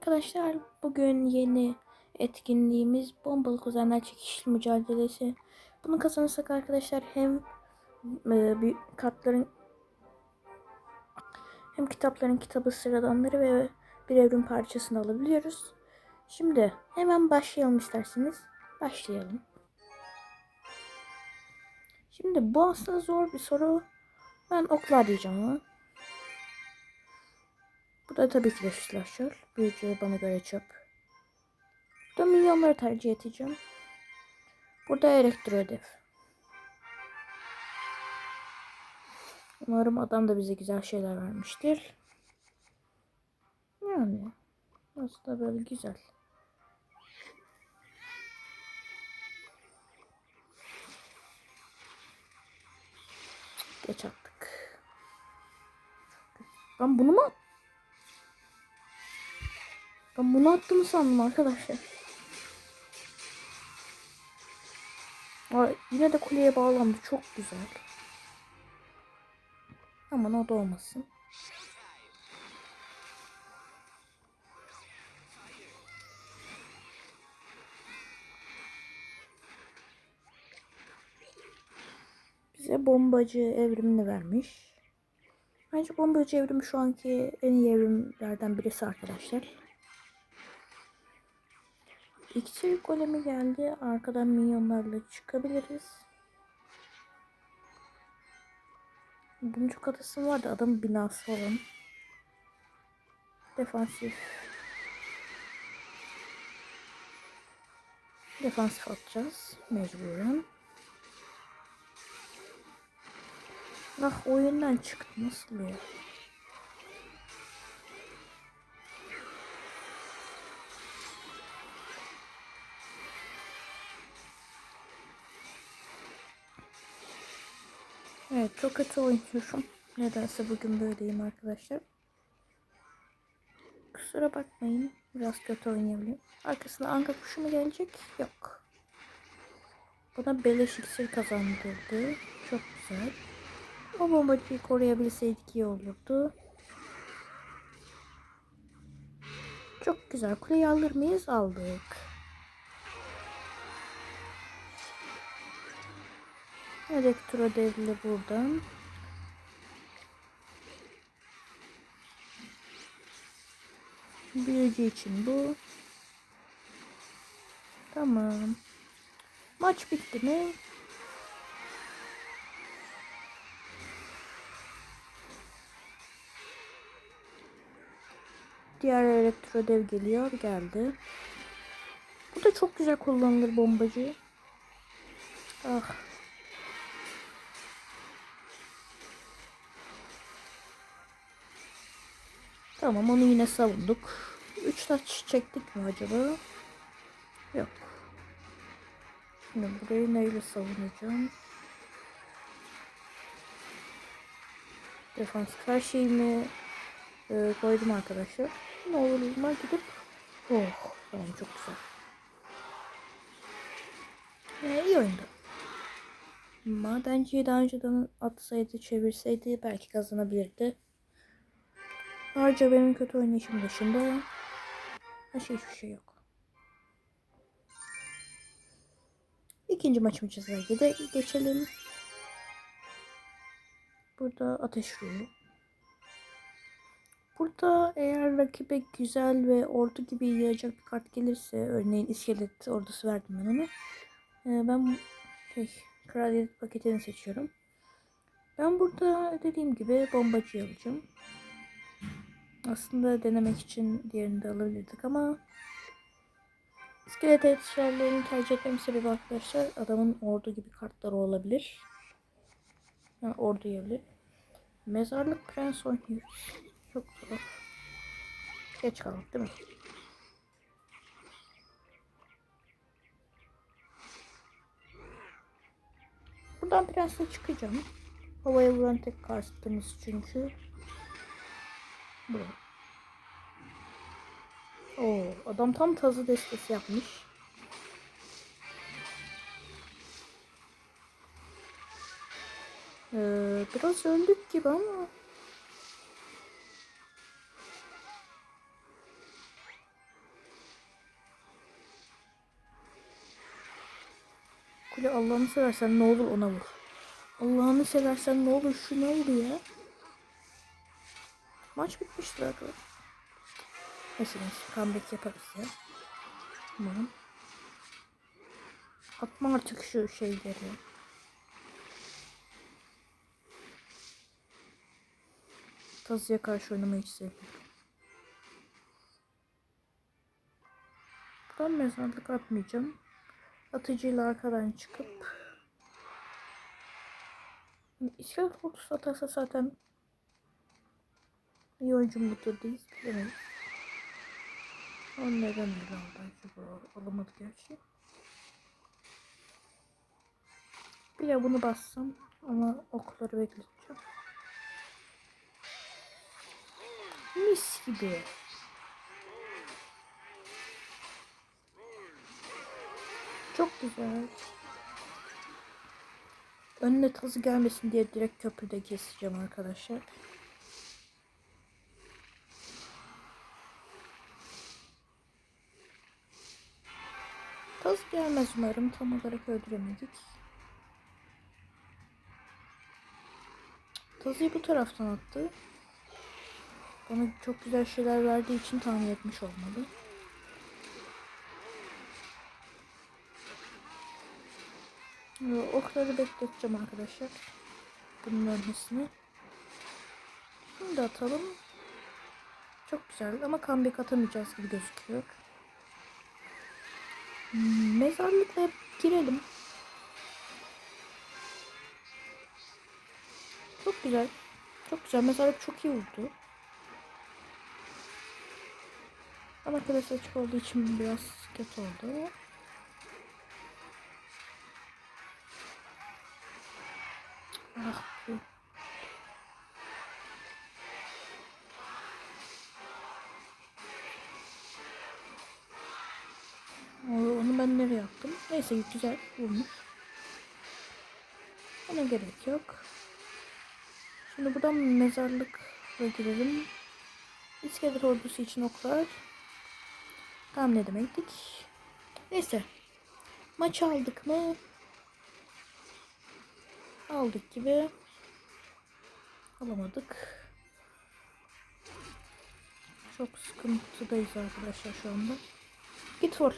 Arkadaşlar bugün yeni etkinliğimiz bombalı kuzenler çekişli mücadelesi. Bunu kazanırsak arkadaşlar hem e, bir kartların hem kitapların kitabı sıradanları ve bir evrim parçasını alabiliyoruz. Şimdi hemen başlayalım isterseniz. Başlayalım. Şimdi bu aslında zor bir soru. Ben oklar diyeceğim ama. Bu da tabii ki de slasher. Büyücü bana göre çöp. Burada milyonları tercih edeceğim. Burada elektro hedef. Umarım adam da bize güzel şeyler vermiştir. Yani aslında böyle güzel. Geç attık. Ben bunu mu ben bunu attığımı sandım arkadaşlar. Ay, yine de kuleye bağlandı. Çok güzel. Aman o da olmasın. Bize bombacı evrimini vermiş. Bence bombacı evrimi şu anki en iyi evrimlerden birisi arkadaşlar. İksir golemi geldi. Arkadan minyonlarla çıkabiliriz. Buncuk adası vardı. Adamın binası falan. Defansif. Defansif atacağız. Mecburen. Ah oyundan çıktı. Nasıl ya? Evet çok kötü oynuyorum. Nedense bugün böyleyim arkadaşlar. Kusura bakmayın. Biraz kötü oynayabiliyorum. Arkasına anka kuşu mu gelecek? Yok. Bana beleş iksir kazandırdı. Çok güzel. O bombacıyı koruyabilseydik iyi olurdu. Çok güzel. Kuleyi alır mıyız? Aldık. Elektro devli buradan. Büyücü için bu. Tamam. Maç bitti mi? Diğer elektro dev geliyor. Geldi. Bu da çok güzel kullanılır bombacı. Ah. Tamam onu yine savunduk. 3 taç çektik mi acaba? Yok. Şimdi burayı neyle savunacağım? Defansif her şeyimi e, koydum arkadaşlar. Ne olur gidip Oh tamam çok güzel. Ee, iyi oyundu. Madenciyi daha önceden atsaydı çevirseydi belki kazanabilirdi. Ayrıca benim kötü oynayışım dışında başka hiçbir şey yok. İkinci maçımıza de geçelim. Burada ateş ruhu. Burada eğer rakibe güzel ve ordu gibi yiyecek bir kart gelirse örneğin iskelet ordusu verdim ben ona. Ee, ben şey, kraliyet paketini seçiyorum. Ben burada dediğim gibi bombacı alacağım. Aslında denemek için diğerini de alabilirdik ama iskelet eşyalarını tercih etmem sebebi arkadaşlar adamın ordu gibi kartları olabilir. Yani ordu yiyebilir. Mezarlık prens oynuyoruz. Çok zor. Geç kaldık değil mi? Buradan prensle çıkacağım. Havaya vuran tek kartımız çünkü. Buraya. Oo, adam tam tazı destesi yapmış. Ee, biraz öldük gibi ama Kule Allah'ını seversen ne olur ona vur. Allah'ını seversen ne olur şuna vur ya. Maç bitmiştir arkadaşlar. Neyse neyse comeback yaparız ya. Umarım. Atma artık şu şeyleri. Tazıya karşı oynamayı hiç sevmiyorum. Buradan mezarlık atmayacağım. Atıcıyla arkadan çıkıp İskelet ordusu atarsa zaten iyi oyuncu mu turdayız bilemeyiz. O neden öyle oldu acaba? Alamadı gerçi. Bir de bunu bassam ama okları bekleteceğim. Mis gibi. Çok güzel. Önüne tazı gelmesin diye direkt köprüde keseceğim arkadaşlar. Gelmez umarım. Tam olarak öldüremedik. Tazıyı bu taraftan attı. Bana çok güzel şeyler verdiği için tahmin etmiş olmalı. Ee, Okları bekleteceğim arkadaşlar. Bunun ölmesini. Da atalım. Çok güzel ama comeback atamayacağız gibi gözüküyor. Mezarlıkla girelim. Çok güzel. Çok güzel. Mezarlık çok iyi vurdu. Ama kalesi açık olduğu için biraz kötü oldu. Ah ben nereye attım? Neyse güzel vurmuş. Ona gerek yok. Şimdi buradan mezarlıkla girelim. İskelet ordusu için oklar. Tam ne demektik? Neyse. Maç aldık mı? Aldık gibi. Alamadık. Çok sıkıntıdayız arkadaşlar şu anda. Git vur.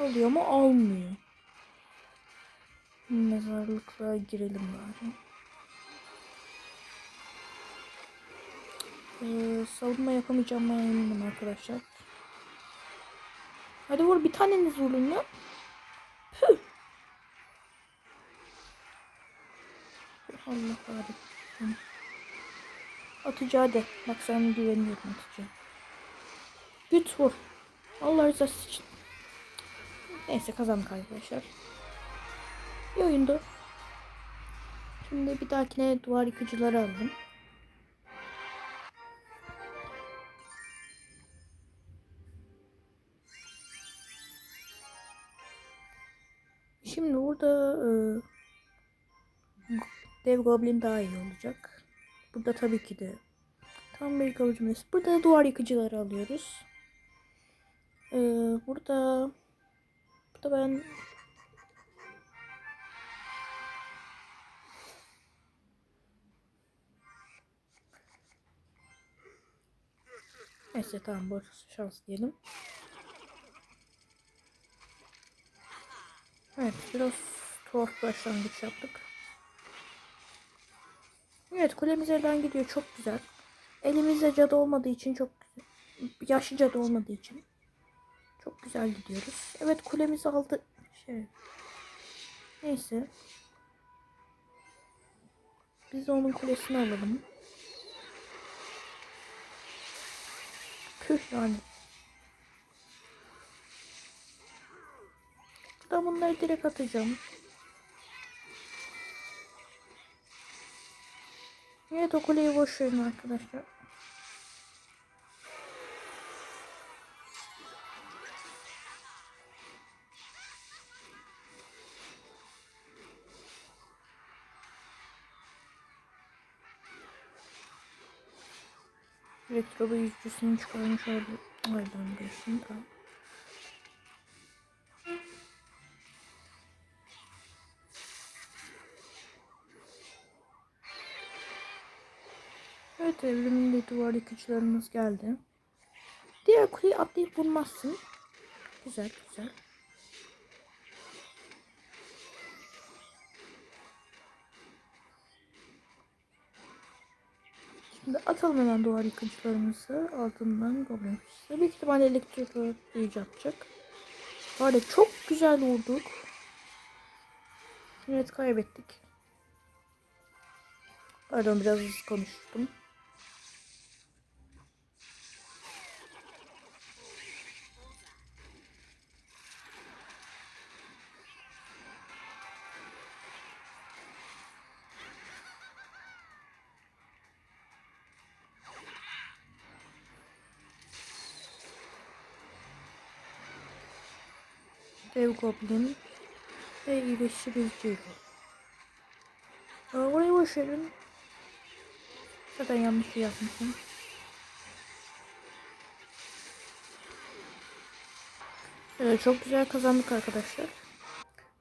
Alıyor mu? Almıyor. Mezarlıkla girelim bari. Ee, savunma yapamayacağım eminim arkadaşlar. Hadi vur bir taneniz vurun ya. Püh. Allah kahretsin. Atıcı hadi. Bak sana güveniyorum atıcı. Güt vur. Allah rızası için. Neyse kazandık arkadaşlar. İyi oyundu. Şimdi bir dahakine duvar yıkıcıları alalım. Şimdi burada e, dev goblin daha iyi olacak. Burada tabii ki de tam bir kalıcı Burada da duvar yıkıcıları alıyoruz. E, burada burada ben Neyse tamam boş şans diyelim. Evet biraz tuhaf başlangıç yaptık. Evet kulemiz elden gidiyor çok güzel. Elimizde cadı olmadığı için çok güzel. Yaşlı cadı olmadığı için. Çok güzel gidiyoruz. Evet kulemizi aldı. Şey. Neyse. Biz de onun kulesini alalım. Püh yani. Ben bunları direkt atacağım. Evet o kuleyi boş verin arkadaşlar. Retroba yüzcüsünü çıkarmış olabilir. Oradan diyorsun tamam. Evet evrimin de duvar yıkıcılarımız geldi. Diğer kuleyi atlayıp vurmazsın. Güzel güzel. Şimdi atalım hemen duvar yıkıcılarımızı. Altından goblin. Büyük ihtimalle elektrik büyücü atacak. Var çok güzel vurduk. Evet kaybettik. Pardon biraz hızlı konuştum. Goblin ve bir Ciro. Aa, orayı boş verin. Zaten yanlış yapmışım. Ee, çok güzel kazandık arkadaşlar.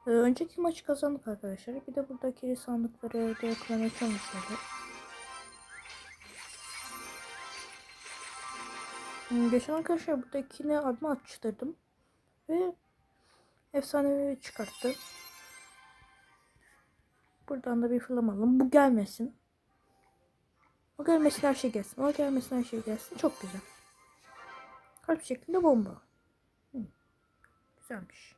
Ee, önceki maçı kazandık arkadaşlar. Bir de buradaki sandıkları deklamaya çalışıyoruz. Hmm, Geçen arkadaşlar buradakine adımı açtırdım. Ve efsanevi çıkarttı. Buradan da bir alalım. Bu gelmesin. O gelmesin her şey gelsin. O gelmesin her şey gelsin. Çok güzel. Kalp şeklinde bomba. Hı. Güzelmiş.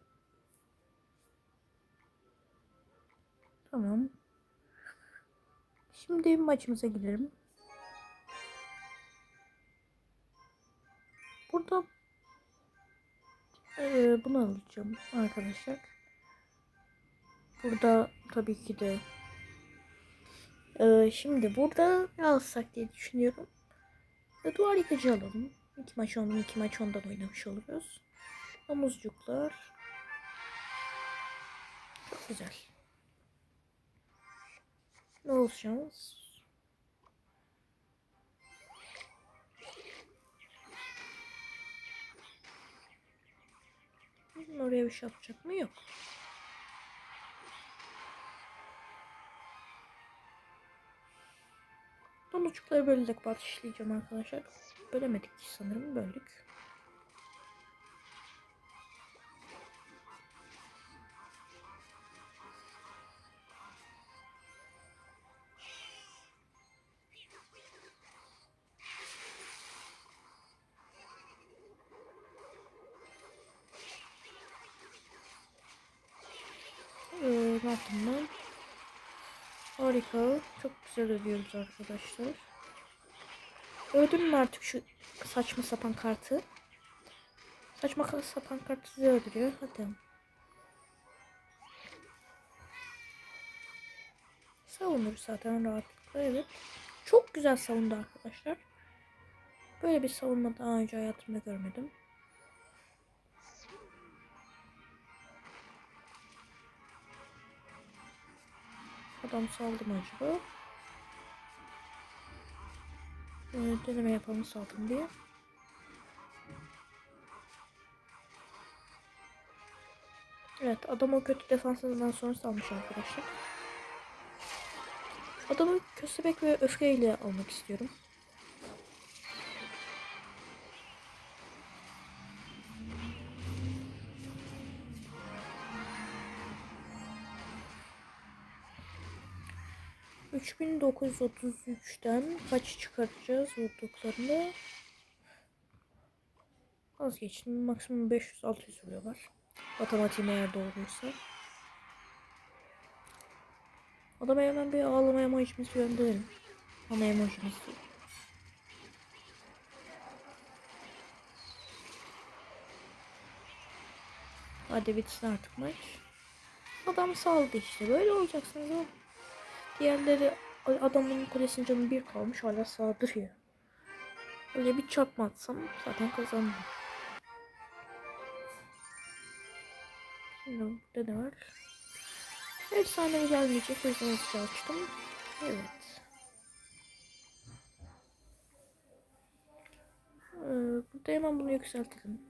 Tamam. Şimdi maçımıza gidelim. Burada eee, bunu alacağım arkadaşlar. Burada tabii ki de eee, şimdi burada ne alsak diye düşünüyorum. E, duvar yıkıcı alalım. İki maç ondan iki maç ondan oynamış oluruz. Omuzcuklar. Çok güzel. Ne olacağız? Oraya bir şey yapacak mı? Yok. Donucukları bölerek başlayacağım arkadaşlar. Bölemedik sanırım. Böldük. Güzel ödüyoruz arkadaşlar. Öldüm mü artık şu saçma sapan kartı? Saçma sapan kartı sizi öldürüyor. Hadi. Savunur zaten rahatlıkla. Evet. Çok güzel savundu arkadaşlar. Böyle bir savunma daha önce hayatımda görmedim. Adam saldı mı acaba? Ee, deneme yapalım saldım diye. Evet adam o kötü defansından sonra salmış arkadaşlar. Adamı köstebek ve öfkeyle almak istiyorum. ...3933'ten kaç çıkartacağız vurduklarında? Vazgeçtim. Maksimum 500-600 vuruyorlar. Matematiğim eğer doğruysa. Adama hemen bir ağlama emojimizi gönderelim. Ana emojimizi. Hadi bitsin artık maç. Adam saldı işte. Böyle olacaksınız oğlum. Diğerleri adamın kulesinin canı bir kalmış hala saldırıyor. Öyle bir çarpma atsam zaten kazandım. Şimdi burada ne var? Efsane gelmeyecek. O yüzden açtım. Evet. Ee, burada hemen bunu yükseltelim.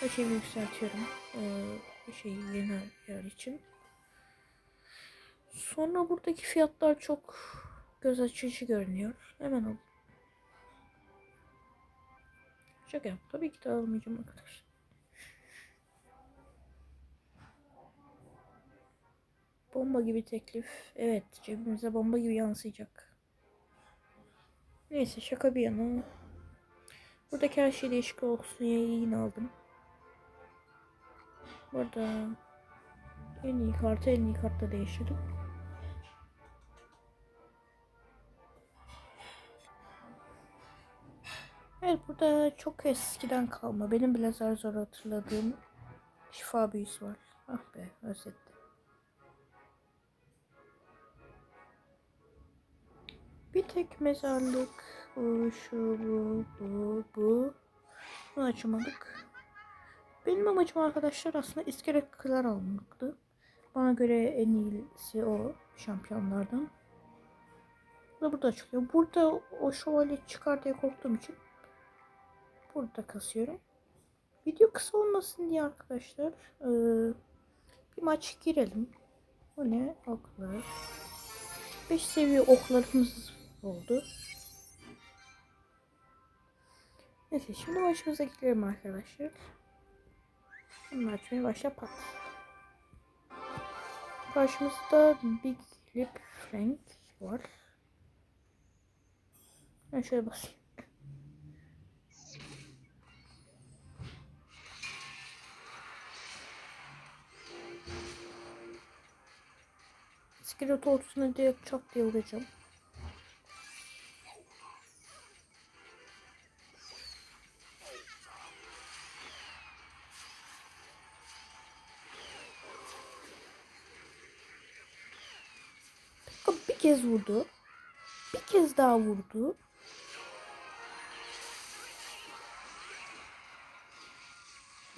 Her şeyi yükseltiyorum. Ee, şey yeni yer için. Sonra buradaki fiyatlar çok göz açıcı görünüyor. Hemen al. Şaka yap. Tabii ki de almayacağım arkadaşlar. Bomba gibi teklif. Evet cebimize bomba gibi yansıyacak. Neyse şaka bir yana. Buradaki her şey değişik olsun diye yine aldım. Burada en iyi kartı en iyi kartla değiştirdim. Evet burada çok eskiden kalma. Benim bile zar zor hatırladığım şifa büyüsü var. Ah be özledim. Bir tek mezarlık. Bu, şu, bu, bu, bu. Bunu açamadık. Benim amacım arkadaşlar aslında iskelet kılar almaktı. Bana göre en iyisi o şampiyonlardan. Bu da burada çıkıyor. Burada o şövalye çıkar diye korktuğum için burada kasıyorum. Video kısa olmasın diye arkadaşlar ee, bir maç girelim. Bu ne? Oklar. 5 seviye oklarımız oldu. Neyse şimdi maçımıza girelim arkadaşlar. Bunu açmaya başla pat. Karşımızda Big Lip Frank var. Ben şöyle basayım. İskelet ortasına direkt çak diye vuracağım. Bir kez vurdu. Bir kez daha vurdu.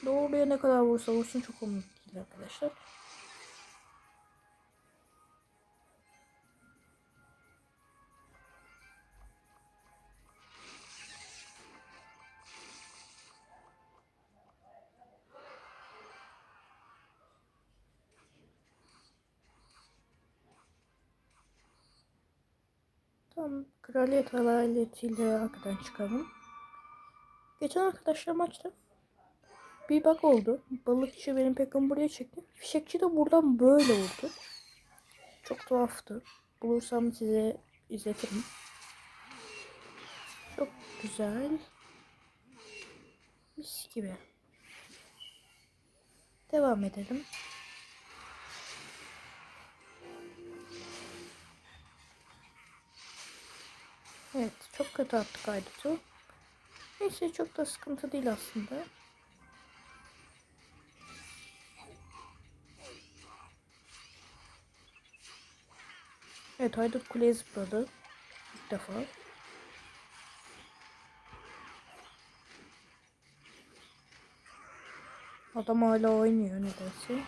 Doğruya ne kadar vursa vursun çok umut değil arkadaşlar. Kraliyet alayetiyle arkadan çıkalım. Geçen arkadaşlar maçta bir bak oldu. Balıkçı benim Pekka'mı buraya çekti. Fişekçi de buradan böyle vurdu. Çok tuhaftı. Bulursam size izletirim. Çok güzel. Mis gibi. Devam edelim. Evet çok kötü attık Aydut'u. Neyse çok da sıkıntı değil aslında. Evet Haydut kuleye zıpladı. İlk defa. Adam hala oynuyor nedense.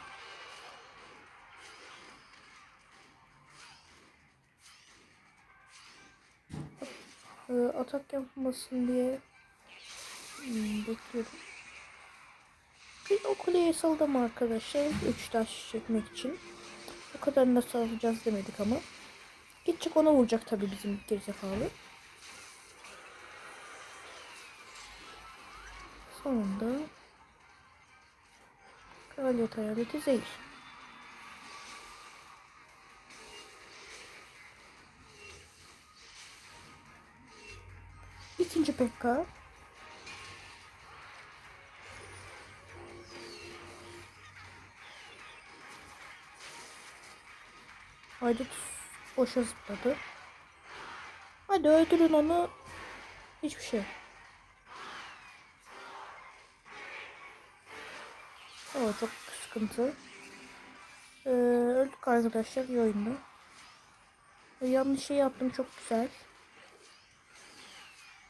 E, atak yapmasın diye hmm, bekliyorum. Bir o kuleye saldım arkadaşlar. Üç taş çekmek için. O kadar nasıl alacağız demedik ama. Gidecek ona vuracak tabii bizim gerizekalı. Sonunda kraliyet hayaleti zehir. İkinci Pekka. Haydut boşa zıpladı. Hadi öldürün onu. Hiçbir şey. O çok sıkıntı. Ee, öldük arkadaşlar iyi oyunda. Ee, yanlış şey yaptım çok güzel.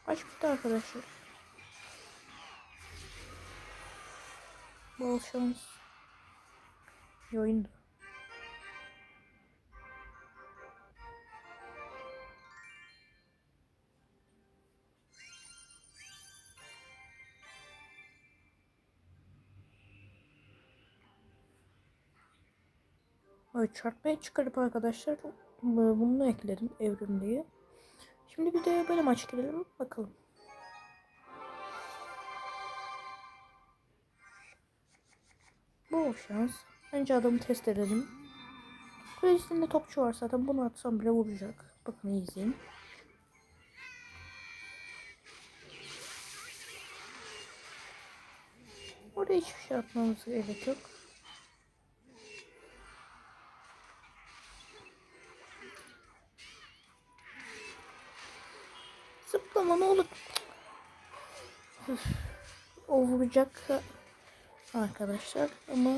Bitti arkadaşlar. Bol şans. İyi oyundu. Evet çarpmaya çıkarıp arkadaşlar Bu- Bunu ekledim evrimliği. Şimdi bir de böyle maç girelim bakalım. Bol şans. Önce adamı test edelim. Kulesinde topçu var zaten bunu atsam bile vuracak. Bakın izleyin. Orada hiçbir şey atmamız gerek yok. Zıplama ne olur. Üf, O vuracak arkadaşlar ama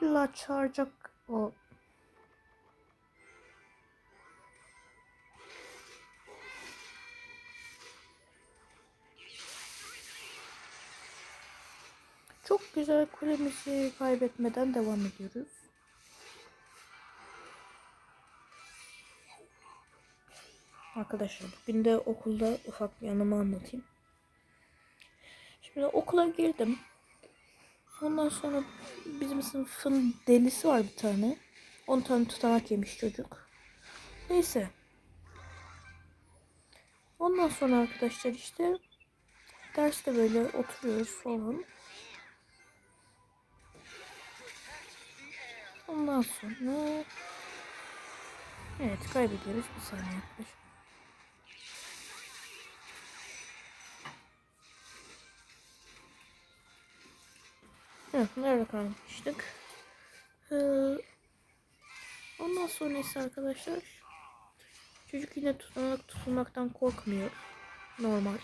illa çağıracak o güzel kulemizi kaybetmeden devam ediyoruz. Arkadaşlar bugün de okulda ufak bir anımı anlatayım. Şimdi okula girdim. Ondan sonra bizim sınıfın delisi var bir tane. 10 tane tutanak yemiş çocuk. Neyse. Ondan sonra arkadaşlar işte derste böyle oturuyoruz falan. Ondan sonra Evet kaybediyoruz bir saniye arkadaşlar. Evet nerede kalmıştık? Ee, ondan sonra ise arkadaşlar çocuk yine tutanak tutulmaktan korkmuyor. Normal.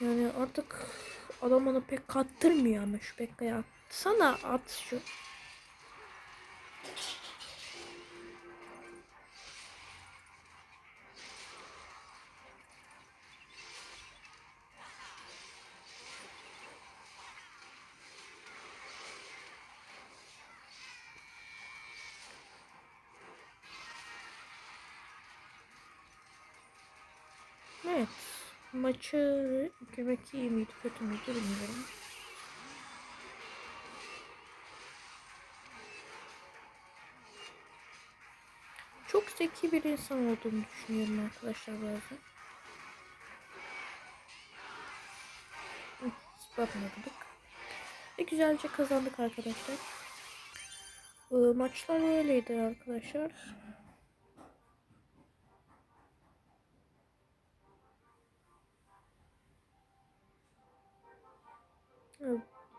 Yani artık adam onu pek kattırmıyor ama şu Bekka'ya atsana at şu. Maçı girmek iyi miydi kötü müydü bilmiyorum. Çok zeki bir insan olduğunu düşünüyorum arkadaşlar bazen. Bakmadık. Ve güzelce kazandık arkadaşlar. Ee, maçlar öyleydi arkadaşlar.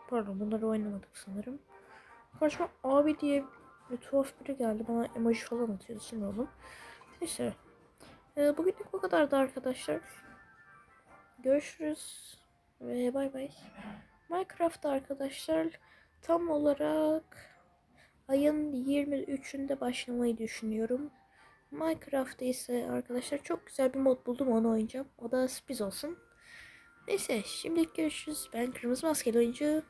Pardon bunları oynamadık sanırım. Karşıma abi diye bir tuhaf biri geldi. Bana emoji falan atıyordu oldum. Neyse. Ee, bugünlük bu kadardı arkadaşlar. Görüşürüz. Ve bay bay. Minecraft'ta arkadaşlar tam olarak ayın 23'ünde başlamayı düşünüyorum. Minecraft'ta ise arkadaşlar çok güzel bir mod buldum onu oynayacağım. O da Spiz olsun. Neyse şimdilik görüşürüz. Ben Kırmızı Maskeli Oyuncu.